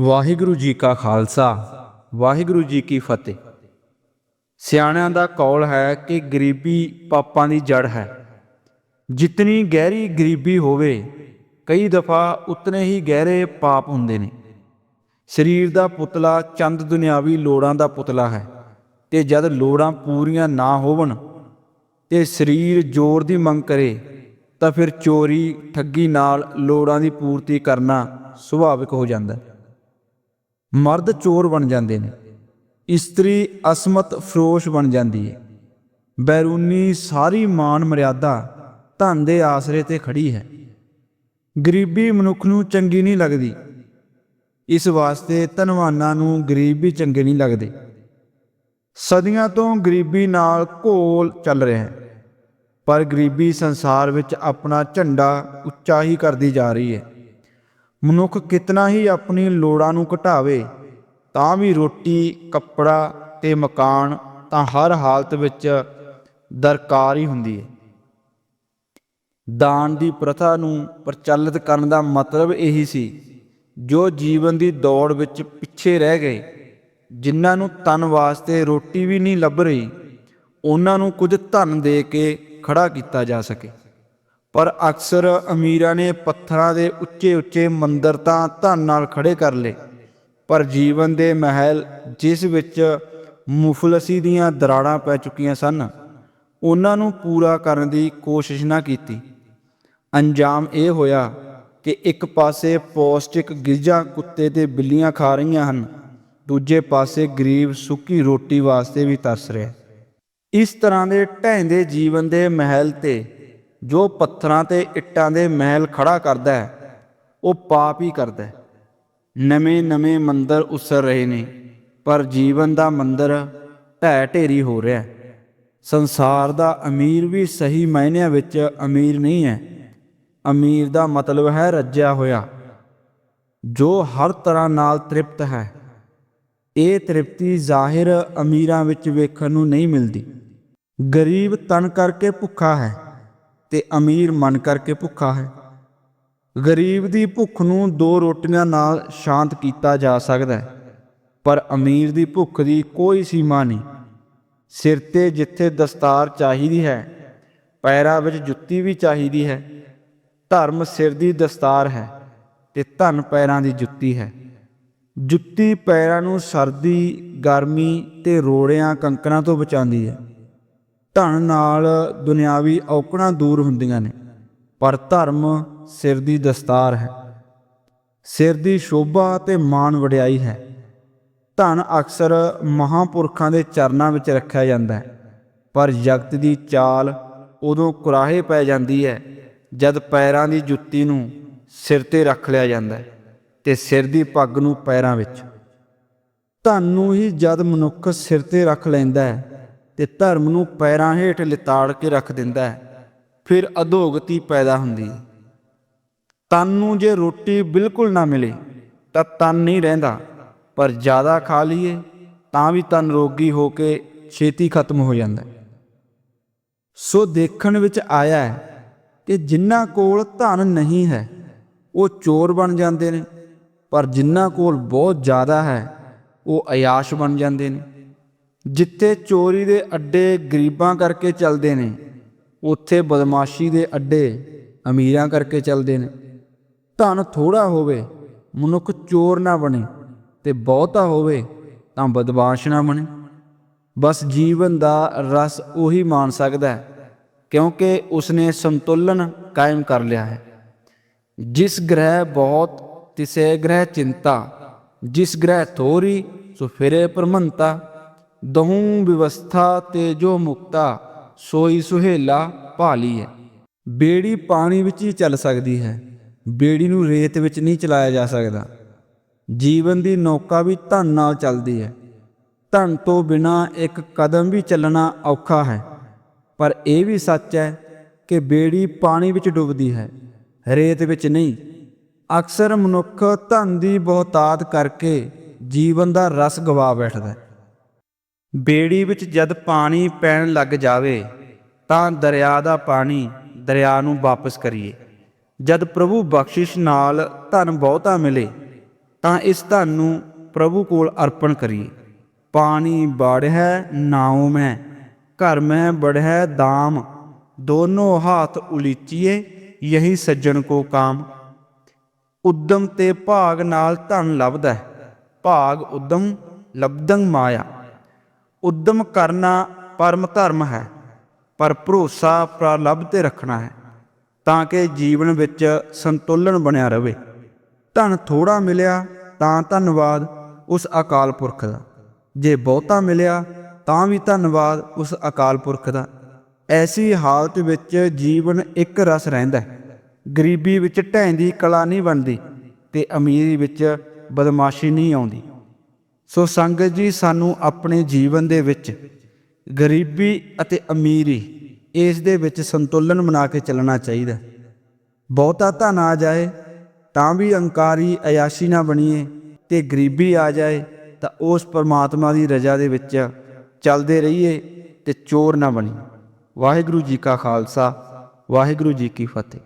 ਵਾਹਿਗੁਰੂ ਜੀ ਕਾ ਖਾਲਸਾ, ਵਾਹਿਗੁਰੂ ਜੀ ਕੀ ਫਤਿਹ। ਸਿਆਣਿਆਂ ਦਾ ਕੌਲ ਹੈ ਕਿ ਗਰੀਬੀ ਪਾਪਾਂ ਦੀ ਜੜ ਹੈ। ਜਿਤਨੀ ਗਹਿਰੀ ਗਰੀਬੀ ਹੋਵੇ, ਕਈ ਦਫਾ ਉਤਨੇ ਹੀ ਗਹਿਰੇ ਪਾਪ ਹੁੰਦੇ ਨੇ। ਸਰੀਰ ਦਾ ਪੁਤਲਾ ਚੰਦ ਦੁਨਿਆਵੀ ਲੋੜਾਂ ਦਾ ਪੁਤਲਾ ਹੈ ਤੇ ਜਦ ਲੋੜਾਂ ਪੂਰੀਆਂ ਨਾ ਹੋਵਣ ਤੇ ਸਰੀਰ ਜ਼ੋਰ ਦੀ ਮੰਗ ਕਰੇ, ਤਾਂ ਫਿਰ ਚੋਰੀ, ਠੱਗੀ ਨਾਲ ਲੋੜਾਂ ਦੀ ਪੂਰਤੀ ਕਰਨਾ ਸੁਭਾਵਿਕ ਹੋ ਜਾਂਦਾ ਹੈ। ਮਰਦ ਚੋਰ ਬਣ ਜਾਂਦੇ ਨੇ। ਇਸਤਰੀ ਅਸਮਤ ਫਰੋਸ਼ ਬਣ ਜਾਂਦੀ ਹੈ ਬੈਰੂਨੀ ਸਾਰੀ ਮਾਨ ਮਰਿਆਦਾ ਧਨ ਦੇ ਆਸਰੇ ਤੇ ਖੜੀ ਹੈ। ਗਰੀਬੀ ਮਨੁੱਖ ਨੂੰ ਚੰਗੀ ਨਹੀਂ ਲੱਗਦੀ। ਇਸ ਵਾਸਤੇ ਧਨਵਾਨਾਂ ਨੂੰ ਗਰੀਬ ਵੀ ਚੰਗੇ ਨਹੀਂ ਲੱਗਦੇ। ਸਦੀਆਂ ਤੋਂ ਗਰੀਬੀ ਨਾਲ ਘੋਲ ਚੱਲ ਰਿਹਾ ਹੈ। ਪਰ ਗਰੀਬੀ ਸੰਸਾਰ ਵਿੱਚ ਆਪਣਾ ਝੰਡਾ ਉੱਚਾ ਹੀ ਕਰਦੀ ਜਾ ਰਹੀ ਹੈ। ਮਨੁੱਖ ਕਿਤਨਾ ਹੀ ਆਪਣੀ ਲੋੜਾਂ ਨੂੰ ਘਟਾਵੇ, ਤਾਂ ਵੀ ਰੋਟੀ, ਕੱਪੜਾ ਤੇ ਮਕਾਨ ਤਾਂ ਹਰ ਹਾਲਤ ਵਿੱਚ ਦਰਕਾਰ ਹੀ ਹੁੰਦੀ ਹੈ ਦਾਨ ਦੀ ਪ੍ਰਥਾ ਨੂੰ ਪ੍ਰਚਲਿਤ ਕਰਨ ਦਾ ਮਤਲਬ ਇਹੀ ਸੀ, ਜੋ ਜੀਵਨ ਦੀ ਦੌੜ ਵਿੱਚ ਪਿੱਛੇ ਰਹਿ ਗਏ, ਜਿਨ੍ਹਾਂ ਨੂੰ ਤਨ ਵਾਸਤੇ ਰੋਟੀ ਵੀ ਨਹੀਂ ਲੱਭ ਰਹੀ, ਉਹਨਾਂ ਨੂੰ ਕੁਝ ਧਨ ਦੇ ਕੇ ਖੜਾ ਕੀਤਾ ਜਾ ਸਕੇ। ਪਰ ਅਕਸਰ ਅਮੀਰਾਂ ਨੇ ਪੱਥਰਾਂ ਦੇ ਉੱਚੇ ਉੱਚੇ ਮੰਦਰ ਤਾਂ ਧਨ ਨਾਲ ਖੜੇ ਕਰ ਲਏ। ਪਰ ਜੀਵਨ ਦੇ ਮਹਿਲ ਜਿਸ ਵਿੱਚ ਮੁਫਲਸੀ ਦੀਆਂ ਦਰਾੜਾਂ ਪੈ ਚੁੱਕੀਆਂ ਸਨ, ਉਹਨਾਂ ਨੂੰ ਪੂਰਾ ਕਰਨ ਦੀ ਕੋਸ਼ਿਸ਼ ਨਾ ਕੀਤੀ। ਅੰਜਾਮ ਇਹ ਹੋਇਆ ਕਿ ਇੱਕ ਪਾਸੇ ਪੌਸ਼ਟਿਕ ਗਿਰਜਾ ਕੁੱਤੇ ਤੇ ਬਿੱਲੀਆਂ ਖਾ ਰਹੀਆਂ ਹਨ, ਦੂਜੇ ਪਾਸੇ ਗਰੀਬ ਸੁੱਕੀ ਰੋਟੀ ਵਾਸਤੇ ਵੀ ਤਰਸ ਰਿਹਾ। ਇਸ ਤਰ੍ਹਾਂ ਦੇ ਢੈਂਦੇ ਜੀਵਨ ਦੇ ਮਹਿਲ ਤੇ ਜੋ ਪੱਥਰਾਂ ਤੇ ਇੱਟਾਂ ਦੇ ਮਹਿਲ ਖੜਾ ਕਰਦਾ ਹੈ, ਉਹ ਪਾਪ ਹੀ ਕਰਦਾ ਹੈ। ਨਵੇਂ ਨਵੇਂ ਮੰਦਰ ਉਸਰ ਰਹੇ ਨੇ, ਪਰ ਜੀਵਨ ਦਾ ਮੰਦਰ ਢਹਿ ਢੇਰੀ ਹੋ ਰਿਹਾ ਹੈ। ਸੰਸਾਰ ਦਾ ਅਮੀਰ ਵੀ ਸਹੀ ਮਾਇਨਿਆਂ ਵਿੱਚ ਅਮੀਰ ਨਹੀਂ ਹੈ। ਅਮੀਰ ਦਾ ਮਤਲਬ ਹੈ ਰੱਜਿਆ ਹੋਇਆ। ਜੋ ਹਰ ਤਰ੍ਹਾਂ ਨਾਲ ਤ੍ਰਿਪਤ ਹੈ, ਇਹ ਤ੍ਰਿਪਤੀ ਜ਼ਾਹਿਰ ਅਮੀਰਾਂ ਵਿੱਚ ਵੇਖਣ ਨੂੰ ਨਹੀਂ ਮਿਲਦੀ। ਗਰੀਬ ਤਨ ਕਰਕੇ ਭੁੱਖਾ ਹੈ। ਤੇ ਅਮੀਰ ਮਨ ਕਰਕੇ ਭੁੱਖਾ ਹੈ। ਗਰੀਬ ਦੀ ਭੁੱਖ ਨੂੰ ਦੋ ਰੋਟੀਆਂ ਨਾਲ ਸ਼ਾਂਤ ਕੀਤਾ ਜਾ ਸਕਦਾ ਹੈ, ਪਰ ਅਮੀਰ ਦੀ ਭੁੱਖ ਦੀ ਕੋਈ ਸੀਮਾ ਨਹੀਂ। ਸਿਰ ਤੇ ਜਿੱਥੇ ਦਸਤਾਰ ਚਾਹੀਦੀ ਹੈ, ਪੈਰਾਂ ਵਿੱਚ ਜੁੱਤੀ ਵੀ ਚਾਹੀਦੀ ਹੈ। ਧਰਮ ਸਿਰ ਦੀ ਦਸਤਾਰ ਹੈ ਤੇ ਧਨ ਪੈਰਾਂ ਦੀ ਜੁੱਤੀ ਹੈ। ਜੁੱਤੀ ਪੈਰਾਂ ਨੂੰ ਸਰਦੀ, ਗਰਮੀ ਤੇ ਰੋੜਿਆਂ ਕੰਕਰਾਂ ਤੋਂ ਬਚਾਉਂਦੀ ਹੈ। ਧਨ ਨਾਲ ਦੁਨਿਆਵੀ ਔਕੜਾਂ ਦੂਰ ਹੁੰਦੀਆਂ ਨੇ, ਪਰ ਧਰਮ ਸਿਰ ਦੀ ਦਸਤਾਰ ਹੈ। ਸਿਰ ਦੀ ਸ਼ੋਭਾ ਤੇ ਮਾਣ ਵਡਿਆਈ ਹੈ। ਧਨ ਅਕਸਰ ਮਹਾਪੁਰਖਾਂ ਦੇ ਚਰਨਾਂ ਵਿੱਚ ਰੱਖਿਆ ਜਾਂਦਾ ਹੈ, ਪਰ ਜਗਤ ਦੀ ਚਾਲ ਉਦੋਂ ਕੁਰਾਹੇ ਪੈ ਜਾਂਦੀ ਹੈ, ਜਦ ਪੈਰਾਂ ਦੀ ਜੁੱਤੀ ਨੂੰ ਸਿਰ ਤੇ ਰੱਖ ਲਿਆ ਜਾਂਦਾ ਹੈ ਤੇ ਸਿਰ ਦੀ ਪੱਗ ਨੂੰ ਪੈਰਾਂ ਵਿੱਚ। ਧਨ ਨੂੰ ਹੀ ਜਦ ਮਨੁੱਖ ਸਿਰ ਤੇ ਰੱਖ ਲੈਂਦਾ ਹੈ ਤੇ ਧਰਮ ਨੂੰ ਪੈਰਾਂ ਹੇਠ ਲਿਤਾੜ ਕੇ ਰੱਖ ਦਿੰਦਾ ਹੈ। ਫਿਰ ਅਧੋਗਤੀ ਪੈਦਾ ਹੁੰਦੀ ਹੈ। ਤਨ ਨੂੰ ਜੇ ਰੋਟੀ ਬਿਲਕੁਲ ਨਾ ਮਿਲੇ, ਤਾਂ ਤਨ ਨਹੀਂ ਰਹਿੰਦਾ। ਪਰ ਜ਼ਿਆਦਾ ਖਾ ਲਈਏ, ਤਾਂ ਵੀ ਤਨ ਰੋਗੀ ਹੋ ਕੇ ਛੇਤੀ ਖਤਮ ਹੋ ਜਾਂਦਾ ਸੋ ਦੇਖਣ ਵਿੱਚ ਆਇਆ ਹੈ ਕਿ ਜਿਨ੍ਹਾਂ ਕੋਲ ਧਨ ਨਹੀਂ ਹੈ, ਉਹ ਚੋਰ ਬਣ ਜਾਂਦੇ ਨੇ। ਪਰ ਜਿਨ੍ਹਾਂ ਕੋਲ ਬਹੁਤ ਜ਼ਿਆਦਾ ਹੈ, ਉਹ ਅਯਾਸ਼ ਬਣ ਜਾਂਦੇ ਨੇ। ਜਿੱਥੇ ਚੋਰੀ ਦੇ ਅੱਡੇ ਗਰੀਬਾਂ ਕਰਕੇ ਚੱਲਦੇ ਨੇ, ਉੱਥੇ ਬਦਮਾਸ਼ੀ ਦੇ ਅੱਡੇ ਅਮੀਰਾਂ ਕਰਕੇ ਚੱਲਦੇ ਨੇ। ਧਨ ਥੋੜਾ ਹੋਵੇ, ਮਨੁੱਖ ਚੋਰ ਨਾ ਬਣੇ ਤੇ ਬਹੁਤਾ ਹੋਵੇ ਤਾਂ ਬਦਮਾਸ਼ ਨਾ ਬਣੇ। ਬਸ ਜੀਵਨ ਦਾ ਰਸ ਉਹੀ ਮਾਣ ਸਕਦਾ ਹੈ, ਕਿਉਂਕਿ ਉਸਨੇ ਸੰਤੁਲਨ ਕਾਇਮ ਕਰ ਲਿਆ ਹੈ। ਜਿਸ ਗ੍ਰਹਿ ਬਹੁਤ ਤਿਸੇ ਗ੍ਰਹਿ ਚਿੰਤਾ, ਜਿਸ ਗ੍ਰਹਿ ਥੋਰੀ ਸੋ ਫਿਰੇ ਪਰਮੰਤਾ ਦਹੂ ਵਿਵਸਥਾ ਤੇ ਜੋ ਮੁਕਤਾ, ਸੋਈ ਸੁਹੇਲਾ ਭਾਲੀ ਹੈ। ਬੇੜੀ ਪਾਣੀ ਵਿੱਚ ਹੀ ਚੱਲ ਸਕਦੀ ਹੈ। ਬੇੜੀ ਨੂੰ ਰੇਤ ਵਿੱਚ ਨਹੀਂ ਚਲਾਇਆ ਜਾ ਸਕਦਾ। ਜੀਵਨ ਦੀ ਨੌਕਾ ਵੀ ਧਨ ਨਾਲ ਚੱਲਦੀ ਹੈ। ਧਨ ਤੋਂ ਬਿਨਾ ਇੱਕ ਕਦਮ ਵੀ ਚੱਲਣਾ ਔਖਾ ਹੈ। ਪਰ ਇਹ ਵੀ ਸੱਚ ਹੈ ਕਿ ਬੇੜੀ ਪਾਣੀ ਵਿੱਚ ਡੁੱਬਦੀ ਹੈ, ਰੇਤ ਵਿੱਚ ਨਹੀਂ। ਅਕਸਰ ਮਨੁੱਖ ਧਨ ਦੀ ਬਹੁਤਾਤ ਕਰਕੇ ਜੀਵਨ ਦਾ ਰਸ ਗਵਾ ਬੈਠਦਾ ਹੈ। ਬੇੜੀ ਵਿੱਚ ਜਦ ਪਾਣੀ ਪੈਣ ਲੱਗ ਜਾਵੇ, ਤਾਂ ਦਰਿਆ ਦਾ ਪਾਣੀ ਦਰਿਆ ਨੂੰ ਵਾਪਸ ਕਰੀਏ। ਜਦ ਪ੍ਰਭੂ ਬਖਸ਼ਿਸ਼ ਨਾਲ ਧਨ ਬਹੁਤਾ ਮਿਲੇ, ਤਾਂ ਇਸ ਧਨ ਨੂੰ ਪ੍ਰਭੂ ਕੋਲ ਅਰਪਣ ਕਰੀਏ। ਪਾਣੀ ਬਾੜਿਆ ਨਾਉ ਮੈਂ, ਘਰ ਮੈਂ ਬੜ ਹੈ, ਦਾਮ, ਦੋਨੋਂ ਹਾਥ ਉਲੀਚੀਏ, ਯਹੀ ਸੱਜਣ ਕੋ ਕਾਮ। ਉਦਮ ਤੇ ਭਾਗ ਨਾਲ ਧਨ ਲੱਭਦਾ ਹੈ, ਭਾਗ ਉਦਮ ਲਬਦੰ ਮਾਇਆ। ਉਦਮ ਕਰਨਾ ਪਰਮ ਧਰਮ ਹੈ, ਪਰ ਭਰੋਸਾ ਪ੍ਰਲੱਭ ਤੇ ਰੱਖਣਾ ਹੈ, ਤਾਂ ਕਿ ਜੀਵਨ ਵਿੱਚ ਸੰਤੁਲਨ ਬਣਿਆ ਰਹੇ। ਧਨ ਥੋੜਾ ਮਿਲਿਆ ਤਾਂ ਧੰਨਵਾਦ ਉਸ ਅਕਾਲ ਪੁਰਖ ਦਾ। ਜੇ ਬਹੁਤਾ ਮਿਲਿਆ ਤਾਂ ਵੀ ਧੰਨਵਾਦ ਉਸ ਅਕਾਲ ਪੁਰਖ ਦਾ। ਐਸੀ ਹਾਲਤ ਵਿੱਚ ਜੀਵਨ ਇੱਕ ਰਸ ਰਹਿੰਦਾ ਗਰੀਬੀ ਵਿੱਚ ਢਹਿੰਦੀ ਕਲਾ ਨਹੀਂ ਬਣਦੀ ਤੇ ਅਮੀਰੀ ਵਿੱਚ ਬਦਮਾਸ਼ੀ ਨਹੀਂ ਆਉਂਦੀ। ਸੋ ਸੰਗਤ ਜੀ, ਸਾਨੂੰ ਆਪਣੇ ਜੀਵਨ ਦੇ ਵਿੱਚ ਗਰੀਬੀ ਅਤੇ ਅਮੀਰੀ, ਇਸ ਦੇ ਵਿੱਚ ਸੰਤੁਲਨ ਬਣਾ ਕੇ ਚੱਲਣਾ ਚਾਹੀਦਾ। ਬਹੁਤਾ ਧਨ ਆ ਜਾਏ, ਤਾਂ ਵੀ ਅਹੰਕਾਰੀ ਅਯਾਸ਼ੀ ਨਾ ਬਣੀਏ ਤੇ ਗਰੀਬੀ ਆ ਜਾਏ, ਤਾਂ ਉਸ ਪਰਮਾਤਮਾ ਦੀ ਰਜ਼ਾ ਦੇ ਵਿੱਚ ਚੱਲਦੇ ਰਹੀਏ ਤੇ ਚੋਰ ਨਾ ਬਣੀਏ। ਵਾਹਿਗੁਰੂ ਜੀ ਕਾ ਖਾਲਸਾ, ਵਾਹਿਗੁਰੂ ਜੀ ਕੀ ਫਤਿਹ।